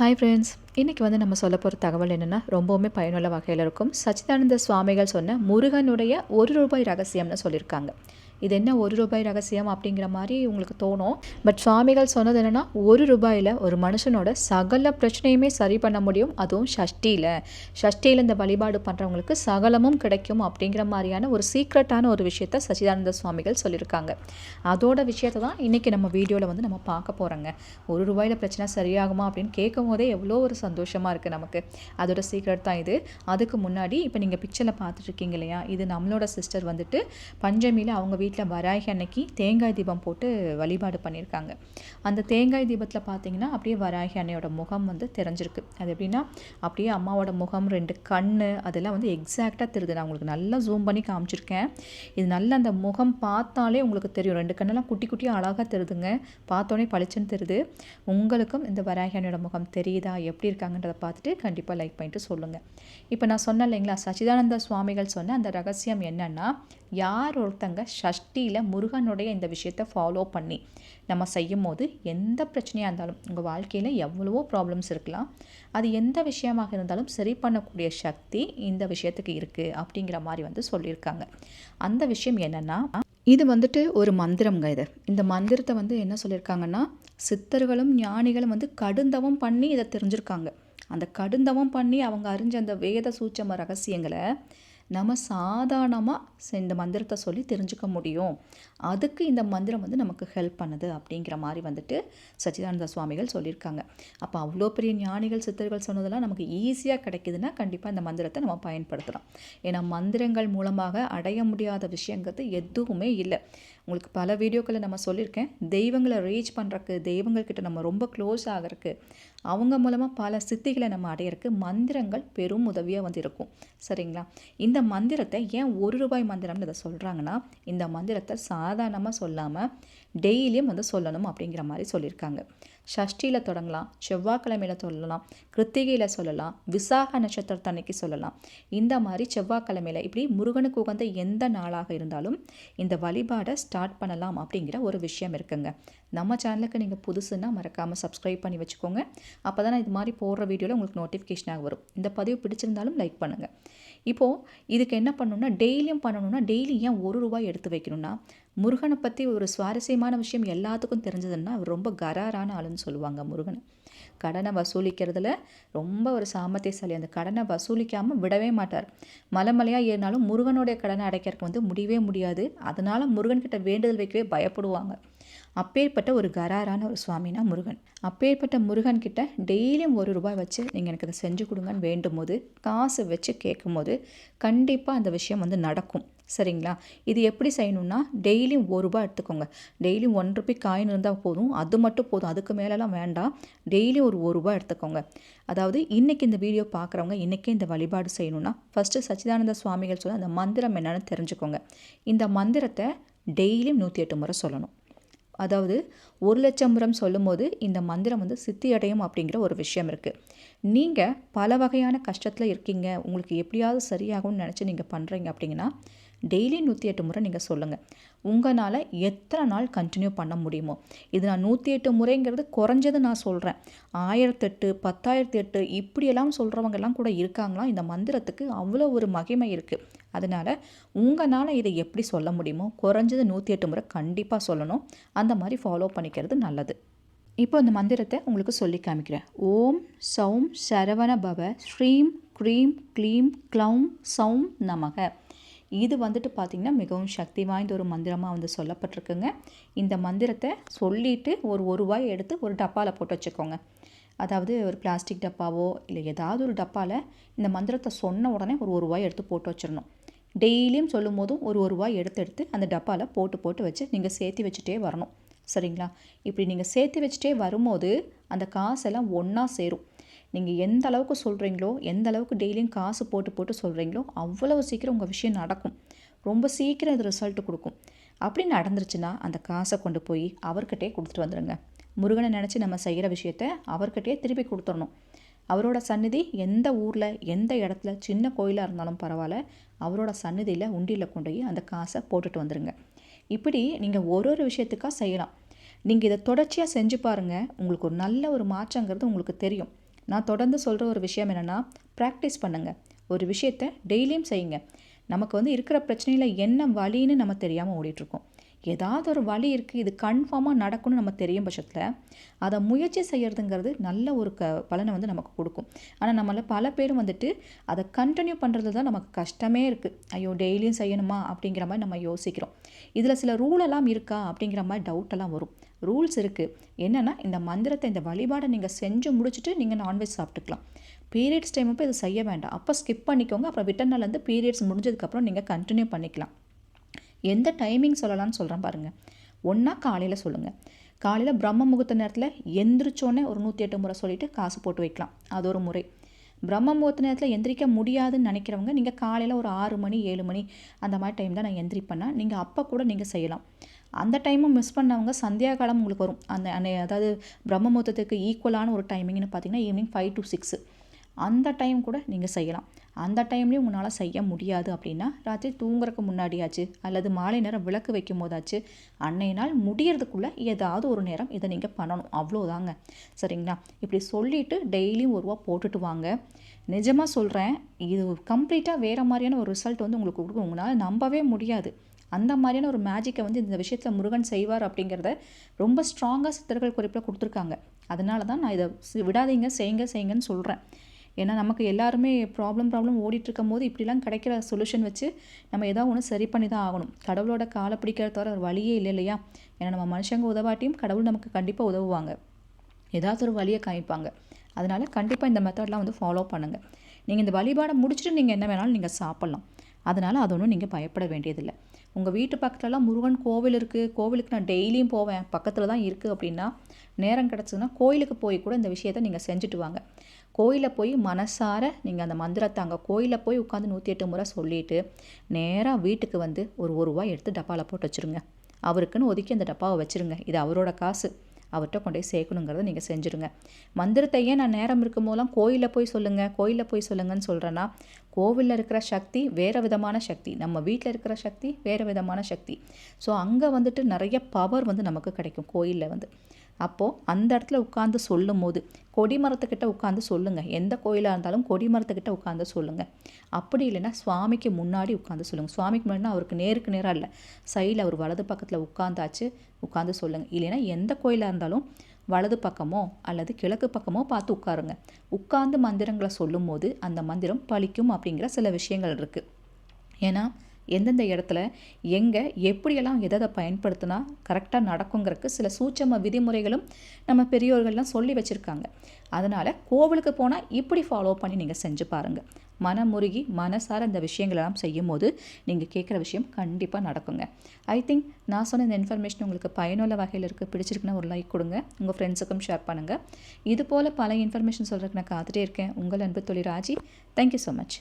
Hi friends இன்றைக்கி வந்து நம்ம சொல்ல போகிற தகவல் என்னென்னா ரொம்பவுமே பயனுள்ள வகையில் இருக்கும். சச்சிதானந்த சுவாமிகள் சொன்ன முருகனுடைய ஒரு ரூபாய் ரகசியம்னு சொல்லியிருக்காங்க. இது என்ன ஒரு ரூபாய் ரகசியம் அப்படிங்கிற மாதிரி உங்களுக்கு தோணும். பட் சுவாமிகள் சொன்னது என்னென்னா ஒரு ரூபாயில் ஒரு மனுஷனோட சகல பிரச்சனையுமே சரி பண்ண முடியும். அதுவும் ஷஷ்டியில். ஷஷ்டியில் இந்த வழிபாடு பண்ணுறவங்களுக்கு சகலமும் கிடைக்கும் அப்படிங்கிற மாதிரியான ஒரு சீக்ரெட்டான ஒரு விஷயத்த சச்சிதானந்த சுவாமிகள் சொல்லியிருக்காங்க. அதோட விஷயத்தை தான் இன்றைக்கி நம்ம வீடியோவில் வந்து நம்ம பார்க்க போகிறோங்க ஒரு ரூபாயில் பிரச்சனை சரியாகுமா அப்படின்னு கேட்கும் போதே எவ்வளோ ஒரு சந்தோஷமாக இருக்குது நமக்கு. அதோட சீக்ரெட் தான் இது. அதுக்கு முன்னாடி இப்போ நீங்கள் பிக்சரில் பார்த்துட்ருக்கீங்க இல்லையா? இது நம்மளோட சிஸ்டர் வந்துட்டு பஞ்சமியில் அவங்க வீட்டில் வீட்டில் வராகி அன்னைக்கு தேங்காய் தீபம் போட்டு வழிபாடு பண்ணியிருக்காங்க. அந்த தேங்காய் தீபத்தில் பார்த்தீங்கன்னா அப்படியே வராகி அன்னையோட முகம் வந்து தெரிஞ்சிருக்கு. அது எப்படின்னா அப்படியே அம்மாவோட முகம் ரெண்டு கண் அதெல்லாம் வந்து எக்ஸாக்டாக தெரியுது. நான் உங்களுக்கு நல்லா ஜூம் பண்ணி காமிச்சிருக்கேன். இது நல்ல அந்த முகம் பார்த்தாலே உங்களுக்கு தெரியும். ரெண்டு கண்ணெல்லாம் குட்டி குட்டியாக அழகாக தெரியுதுங்க. பார்த்தோன்னே பளிச்சுன்னு தெரியுது. உங்களுக்கும் இந்த வராகி அன்னையோட முகம் தெரியுதா? எப்படி இருக்காங்கன்றதை பார்த்துட்டு கண்டிப்பாக லைக் பண்ணிட்டு சொல்லுங்கள் இப்போ நான் சொன்னேன் இல்லைங்களா சச்சிதானந்த சுவாமிகள் சொன்ன அந்த ரகசியம் என்னன்னா யார் ஒருத்தங்க ஷஷ்டியில் முருகனுடைய இந்த விஷயத்தை ஃபாலோ பண்ணி நம்ம செய்யும் போது எந்த பிரச்சனையாக இருந்தாலும் உங்கள் வாழ்க்கையில் எவ்வளவோ ப்ராப்ளம்ஸ் இருக்கலாம். அது எந்த விஷயமாக இருந்தாலும் சரி பண்ணக்கூடிய சக்தி இந்த விஷயத்துக்கு இருக்குது அப்படிங்கிற மாதிரி வந்து சொல்லியிருக்காங்க. அந்த விஷயம் என்னென்னா இது வந்துட்டு ஒரு மந்திரம்ங்க இது. இந்த மந்திரத்தை வந்து என்ன சொல்லியிருக்காங்கன்னா சித்தர்களும் ஞானிகளும் வந்து கடுந்தவம் பண்ணி இதை தெரிஞ்சிருக்காங்க. அந்த கடுந்தவம் பண்ணி அவங்க அறிஞ்ச அந்த வேத சூட்சம ரகசியங்களை நம்ம சாதாரணமாக இந்த மந்திரத்தை சொல்லி தெரிஞ்சுக்க முடியும். அதுக்கு இந்த மந்திரம் வந்து நமக்கு ஹெல்ப் பண்ணுது அப்படிங்கிற மாதிரி வந்துட்டு சச்சிதானந்த சுவாமிகள் சொல்லியிருக்காங்க. அப்போ அவ்வளோ பெரிய ஞானிகள் சித்தர்கள் சொன்னதெல்லாம் நமக்கு ஈஸியாக கிடைக்குதுன்னா கண்டிப்பாக இந்த மந்திரத்தை நம்ம பயன்படுத்தலாம். ஏன்னா மந்திரங்கள் மூலமாக அடைய முடியாத விஷயங்கிறது எதுவுமே இல்லை. உங்களுக்கு பல வீடியோக்களை நம்ம சொல்லியிருக்கேன். தெய்வங்களை ரீச் பண்ணுறக்கு தெய்வங்கள்கிட்ட நம்ம ரொம்ப க்ளோஸ் ஆகிறதுக்கு அவங்க மூலமாக பல சித்திகளை நம்ம அடையிறதுக்கு மந்திரங்கள் பெரும் உதவியாக வந்து இருக்கும் சரிங்களா? இந்த மந்திரத்தை ஏன் ஒரு ரூபாய் மந்திரம்னு இதை சொல்கிறாங்கன்னா இந்த மந்திரத்தை சாதாரணமாக சொல்லாமல் டெய்லியும் வந்து சொல்லணும் அப்படிங்கிற மாதிரி சொல்லியிருக்காங்க. ஷஷ்டியில் தொடங்கலாம் செவ்வாய்க்கிழமையில் சொல்லலாம் கிருத்திகையில் சொல்லலாம் விசாக நட்சத்திரத்தன்னைக்கு சொல்லலாம். இந்த மாதிரி செவ்வாய்க்கிழமையில் இப்படி முருகனுக்கு உகந்த எந்த நாளாக இருந்தாலும் இந்த வழிபாடை ஸ்டார்ட் பண்ணலாம் அப்படிங்கிற ஒரு விஷயம் இருக்குங்க. நம்ம சேனலுக்கு நீங்கள் புதுசுன்னா மறக்காமல் சப்ஸ்கிரைப் பண்ணி வச்சுக்கோங்க. அப்போ தான் இது மாதிரி போடுற வீடியோவில் உங்களுக்கு நோட்டிஃபிகேஷனாக வரும். இந்த பதிவு பிடிச்சிருந்தாலும் லைக் பண்ணுங்கள் இப்போது இதுக்கு என்ன பண்ணணும்னா டெய்லியும் பண்ணணும்னா டெய்லி ஏன் ஒரு ரூபாய் எடுத்து வைக்கணும்னா முருகனை பற்றி ஒரு சுவாரஸ்யமான விஷயம் எல்லாத்துக்கும் தெரிஞ்சதுன்னா அவர் ரொம்ப கராரான ஆளுன்னு சொல்லுவாங்க முருகன். கடனை வசூலிக்கிறதுல ரொம்ப ஒரு சாமர்த்தியசாலி. அந்த கடனை வசூலிக்காமல் விடவே மாட்டார். மலை மலையாக ஏறினாலும் முருகனுடைய கடனை அடைக்கிறதுக்கு வந்து முடியவே முடியாது. அதனால் முருகன்கிட்ட வேண்டுதல் வைக்கவே பயப்படுவாங்க. அப்பேற்பட்ட ஒரு கராரான ஒரு சுவாமினா முருகன். அப்பேற்பட்ட முருகன் கிட்ட டெய்லியும் ஒரு ரூபாய் வச்சு நீங்கள் எனக்கு அதை செஞ்சு கொடுங்கன்னு வேண்டும் போது காசு வச்சு கேட்கும் போது கண்டிப்பாக அந்த விஷயம் வந்து நடக்கும். சரிங்களா? இது எப்படி செய்யணும்னா டெய்லியும் ஒரு ரூபாய் எடுத்துக்கோங்க. டெய்லியும் ஒன் ருபி காயின் இருந்தால் போதும். அது மட்டும் போதும். அதுக்கு மேலெலாம் வேண்டாம். டெய்லியும் ஒரு ஒரு ரூபாய் எடுத்துக்கோங்க. அதாவது இன்றைக்கி இந்த வீடியோ பார்க்குறவங்க இன்றைக்கே இந்த வழிபாடு செய்யணும்னா ஃபஸ்ட்டு சச்சிதானந்த சுவாமிகள் சொல்ல அந்த மந்திரம் என்னென்னு தெரிஞ்சுக்கோங்க. இந்த மந்திரத்தை டெய்லியும் நூற்றி எட்டு முறை சொல்லணும். அதாவது ஒரு லட்சம் முறம் சொல்லும்போது இந்த மந்திரம் வந்து சித்தி அடையும் அப்படிங்கிற ஒரு விஷயம் இருக்குது நீங்கள் பல வகையான கஷ்டத்தில் இருக்கீங்க. உங்களுக்கு எப்படியாவது சரியாகும்னு நினச்சி நீங்கள் பண்ணுறீங்க அப்படிங்கன்னா டெய்லி நூற்றி எட்டு முறை நீங்கள் சொல்லுங்கள் உங்களால் எத்தனை நாள் கண்டினியூ பண்ண முடியுமோ? இது நான் நூற்றி எட்டு முறைங்கிறது குறைஞ்சது நான் சொல்கிறேன் ஆயிரத்தெட்டு பத்தாயிரத்தி எட்டு இப்படியெல்லாம் சொல்கிறவங்கெல்லாம் கூட இருக்காங்களாம் இந்த மந்திரத்துக்கு அவ்வளோ ஒரு மகிமை இருக்குது அதனால் உங்களால் இதை எப்படி சொல்ல முடியுமோ? குறைஞ்சது நூற்றி எட்டு முறை கண்டிப்பாக சொல்லணும். அந்த மாதிரி ஃபாலோ பண்ணிக்கிறது நல்லது. இப்போ இந்த மந்திரத்தை உங்களுக்கு சொல்லி காமிக்கிறேன். ஓம் சௌம் சரவண பவ ஸ்ரீம் க்ரீம் க்ளீம் க்ளௌம் சௌம் நமக. இது வந்துட்டு பார்த்திங்கன்னா மிகவும் சக்தி வாய்ந்த ஒரு மந்திரமாக வந்து சொல்லப்பட்டிருக்குங்க. இந்த மந்திரத்தை சொல்லிவிட்டு ஒரு ஒரு ரூபாய் எடுத்து ஒரு டப்பாவில் போட்டு வச்சுக்கோங்க. அதாவது ஒரு பிளாஸ்டிக் டப்பாவோ இல்லை ஏதாவது ஒரு டப்பாவில் இந்த மந்திரத்தை சொன்ன உடனே ஒரு ஒரு ரூபாய் எடுத்து போட்டு வச்சிடணும். டெய்லியும் சொல்லும் போதும் ஒரு ஒரு ரூபாய் எடுத்து எடுத்து அந்த டப்பாவில் போட்டு போட்டு வச்சு நீங்கள் சேர்த்து வச்சுட்டே வரணும். சரிங்களா? இப்படி நீங்கள் சேர்த்து வச்சுட்டே வரும்போது அந்த காசெல்லாம் ஒன்றா சேரும். நீங்கள் எந்த அளவுக்கு சொல்கிறீங்களோ எந்த அளவுக்கு டெய்லியும் காசு போட்டு போட்டு சொல்கிறீங்களோ அவ்வளோ சீக்கிரம் உங்கள் விஷயம் நடக்கும். ரொம்ப சீக்கிரம் இது ரிசல்ட் கொடுக்கும். அப்படி நடந்துருச்சுன்னா அந்த காசை கொண்டு போய் அவர்கிட்டே கொடுத்துட்டு வந்துடுங்க முருகனை நினச்சி நம்ம செய்கிற விஷயத்த அவர்கிட்டயே திருப்பி கொடுத்துடணும். அவரோட சந்நிதி எந்த ஊரில் எந்த இடத்துல சின்ன கோயிலாக இருந்தாலும் பரவாயில்ல அவரோட சந்நிதியில் உண்டியில் கொண்டு போய் அந்த காசை போட்டுட்டு வந்துடுங்க இப்படி நீங்கள் ஒரு ஒரு விஷயத்துக்காக செய்யலாம். நீங்கள் இதை தொடர்ச்சியாக செஞ்சு பாருங்கள் உங்களுக்கு ஒரு நல்ல ஒரு மாற்றங்கிறது உங்களுக்கு தெரியும். நான் தொடர்ந்து சொல்கிற ஒரு விஷயம் என்னென்னா ப்ராக்டிஸ் பண்ணுங்கள் ஒரு விஷயத்தை டெய்லியும் செய்யுங்க. நமக்கு வந்து இருக்கிற பிரச்சனையில் என்ன வழின்னு நம்ம தெரியாமல் ஓடிட்டுருக்கோம். ஏதாவது ஒரு வழி இருக்குது இது கன்ஃபார்மாக நடக்கும்னு நம்ம தெரியும் பட்சத்தில் அதை முயற்சி செய்கிறதுங்கிறது நல்ல ஒரு க பலனை வந்து நமக்கு கொடுக்கும். ஆனால் நம்மள பல பேரும் வந்துட்டு அதை கண்டினியூ பண்ணுறது தான் நமக்கு கஷ்டமே இருக்குது ஐயோ டெய்லியும் செய்யணுமா? அப்படிங்கிற மாதிரி நம்ம யோசிக்கிறோம். இதில் சில ரூலெல்லாம் இருக்கா? அப்படிங்கிற மாதிரி டவுட்டெல்லாம் வரும். ரூல்ஸ் இருக்குது என்னென்னா இந்த மந்திரத்தை இந்த வழிபாடை நீங்கள் செஞ்சு முடிச்சுட்டு நீங்கள் நான்வெஜ் சாப்பிட்டுக்கலாம். பீரியட்ஸ் டைம் அப்போ இது செய்ய வேண்டாம். அப்போ ஸ்கிப் பண்ணிக்கோங்க. அப்புறம் விட்டனாலேருந்து பீரியட்ஸ் முடிஞ்சதுக்கப்புறம் நீங்கள் கண்டினியூ பண்ணிக்கலாம். எந்த டைமிங் சொல்லலாம்னு சொல்கிறேன் பாருங்கள் ஒன்றா காலையில் சொல்லுங்கள் காலையில் பிரம்ம முகூர்த்த நேரத்தில் எந்திரிச்சோன்னே ஒரு நூற்றி எட்டு முறை சொல்லிவிட்டு காசு போட்டு வைக்கலாம். அது ஒரு முறை. பிரம்ம முகூர்த்த நேரத்தில் எந்திரிக்க முடியாதுன்னு நினைக்கிறவங்க நீங்கள் காலையில் ஒரு ஆறு மணி ஏழு மணி அந்த மாதிரி டைம் தான் நான் எந்திரிப்பேன்னா நீங்கள் அப்போ கூட நீங்கள் செய்யலாம். அந்த டைமும் மிஸ் பண்ணவங்க சந்தியா காலம் உங்களுக்கு வரும். அந்த அதாவது பிரம்ம முகூர்த்தத்துக்கு ஈக்குவலான ஒரு டைமிங்னு பார்த்தீங்கன்னா ஈவினிங் ஃபைவ் டு சிக்ஸு அந்த டைம் கூட நீங்கள் செய்யலாம். அந்த டைம்லேயும் உங்களால் செய்ய முடியாது அப்படின்னா ராத்திரி தூங்குறதுக்கு முன்னாடியாச்சு அல்லது மாலை நேரம் விளக்கு வைக்கும் போதாச்சு அன்னைய நாள் முடியறதுக்குள்ளே ஏதாவது ஒரு நேரம் இதை நீங்கள் பண்ணணும். அவ்வளோதாங்க சரிங்களா? இப்படி சொல்லிவிட்டு டெய்லியும் ஒரு ரூபா போட்டுட்டு வாங்க. நிஜமாக சொல்கிறேன் இது கம்ப்ளீட்டாக வேறு மாதிரியான ஒரு ரிசல்ட் வந்து உங்களுக்கு கொடுக்கும். உங்களால் நம்பவே முடியாது. அந்த மாதிரியான ஒரு மேஜிக்கை வந்து இந்த விஷயத்தில் முருகன் செய்வார் அப்படிங்கிறத ரொம்ப ஸ்ட்ராங்காக சித்தர்கள் குறிப்பில் கொடுத்துருக்காங்க. அதனால தான் நான் இதை விடாதீங்க செய்யுங்க செய்யுங்கன்னு சொல்கிறேன் ஏன்னா நமக்கு எல்லாருமே ப்ராப்ளம் ப்ராப்ளம் ஓடிட்டுருக்கும் போது இப்படிலாம் கிடைக்கிற சொல்யூஷன் வச்சு நம்ம ஏதாவது ஒன்று சரி பண்ணி தான் ஆகணும். கடவுளோட காலை பிடிக்கிறத தவிர ஒரு வழியே இல்லை இல்லையா? ஏன்னா நம்ம மனுஷங்க உதவாட்டியும் கடவுள் நமக்கு கண்டிப்பாக உதவுவாங்க. ஏதாவது ஒரு வழியை காமிப்பாங்க. அதனால் கண்டிப்பாக இந்த மெத்தட்லாம் வந்து ஃபாலோ பண்ணுங்கள் நீங்கள் இந்த வழிபாடை முடிச்சுட்டு நீங்கள் என்ன வேணாலும் நீங்கள் சாப்பிட்லாம். அதனால் அது ஒன்றும் நீங்கள் பயப்பட வேண்டியதில்லை. உங்கள் வீட்டு பக்கத்துலலாம் முருகன் கோவில் இருக்குது கோவிலுக்கு நான் டெய்லியும் போவேன். பக்கத்தில் தான் இருக்குது அப்படின்னா நேரம் கிடச்சதுன்னா கோயிலுக்கு போய் கூட இந்த விஷயத்தை நீங்கள் செஞ்சுட்டு வாங்க. கோயிலில் போய் மனசார நீங்கள் அந்த மந்திரத்தை அங்கே கோயிலில் போய் உட்காந்து நூற்றி எட்டு முறை சொல்லிவிட்டு நேராக வீட்டுக்கு வந்து ஒரு ஒரு ரூபா எடுத்து டப்பாவில் போட்டு வச்சுருங்க. அவருக்குன்னு ஒதுக்கி அந்த டப்பாவை வச்சுருங்க. இது அவரோட காசு. அவர்கிட்ட கொண்டு போய் சேர்க்கணுங்கிறத நீங்கள் செஞ்சுருங்க. மந்திரத்தை ஏன் நான் நேரம் இருக்கும் போதெல்லாம் கோயிலில் போய் சொல்லுங்கள் கோயிலில் போய் சொல்லுங்கன்னு சொல்கிறேன்னா கோவிலில் இருக்கிற சக்தி வேறு விதமான சக்தி நம்ம வீட்டில் இருக்கிற சக்தி வேறு விதமான சக்தி. ஸோ அங்கே வந்துட்டு நிறைய பவர் வந்து நமக்கு கிடைக்கும் கோயிலில் வந்து. அப்போது அந்த இடத்துல உட்காந்து சொல்லும் போது கொடி மரத்துக்கிட்ட உட்காந்து சொல்லுங்கள் எந்த கோயிலாக இருந்தாலும் கொடி மரத்துக்கிட்ட உட்காந்து சொல்லுங்கள் அப்படி இல்லைன்னா சுவாமிக்கு முன்னாடி உட்காந்து சொல்லுங்கள் சுவாமிக்கு முன்னாடி அவருக்கு நேருக்கு நேராக இல்லை. சைடில் அவர் வலது பக்கத்தில் உட்காந்தாச்சு உட்காந்து சொல்லுங்கள் இல்லைன்னா எந்த கோயிலாக இருந்தாலும் வலது பக்கமோ அல்லது கிழக்கு பக்கமோ பார்த்து உட்காருங்க. உட்கார்ந்து மந்திரங்களை சொல்லும் போது அந்த மந்திரம் பழிக்கும் அப்படிங்கிற சில விஷயங்கள் இருக்குது ஏன்னா எந்தெந்த இடத்துல எங்கே எப்படியெல்லாம் எதை பயன்படுத்தினா கரெக்டாக நடக்குங்கிறதுக்கு சில சூட்சம விதிமுறைகளும் நம்ம பெரியோர்கள்லாம் சொல்லி வச்சுருக்காங்க. அதனால் கோவிலுக்கு போனால் இப்படி ஃபாலோ பண்ணி நீங்கள் செஞ்சு பாருங்கள் மனமுருகி மனசார இந்த விஷயங்களெல்லாம் செய்யும் போது நீங்கள் கேட்குற விஷயம் கண்டிப்பாக நடக்குங்க. ஐ திங்க் நான் சொன்ன இந்த இன்ஃபர்மேஷன் உங்களுக்கு பயனுள்ள வகையில் இருக்குது பிடிச்சிருக்குன்னா ஒரு லைக் கொடுங்க உங்கள் ஃப்ரெண்ட்ஸுக்கும் ஷேர் பண்ணுங்கள் இது போல் பல இன்ஃபர்மேஷன் சொல்கிறதுக்கு நான் காத்துட்டே இருக்கேன். உங்கள் அன்பு தொழில் ராஜி. Thank you so much